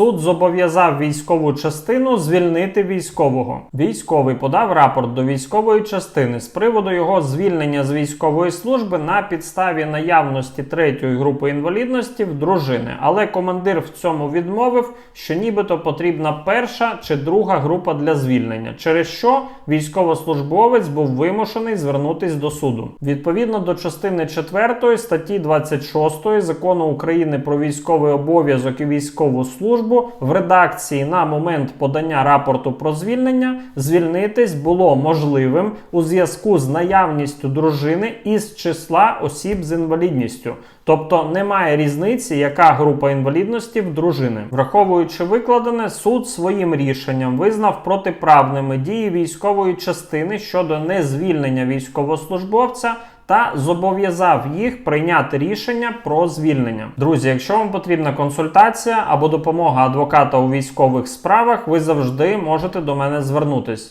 Суд зобов'язав військову частину звільнити військового. Військовий подав рапорт до військової частини з приводу його звільнення з військової служби на підставі наявності третьої групи інвалідності в дружини. Але командир в цьому відмовив, що нібито потрібна перша чи друга група для звільнення, через що військовослужбовець був вимушений звернутись до суду. Відповідно до частини 4 статті 26 закону України про військовий обов'язок і військову службу в редакції на момент подання рапорту про звільнення звільнитись було можливим у зв'язку з наявністю дружини із числа осіб з інвалідністю. Тобто немає різниці, яка група інвалідності в дружини. Враховуючи викладене, суд своїм рішенням визнав протиправними дії військової частини щодо незвільнення військовослужбовця та зобов'язав їх прийняти рішення про звільнення. Друзі, якщо вам потрібна консультація або допомога адвоката у військових справах, ви завжди можете до мене звернутись.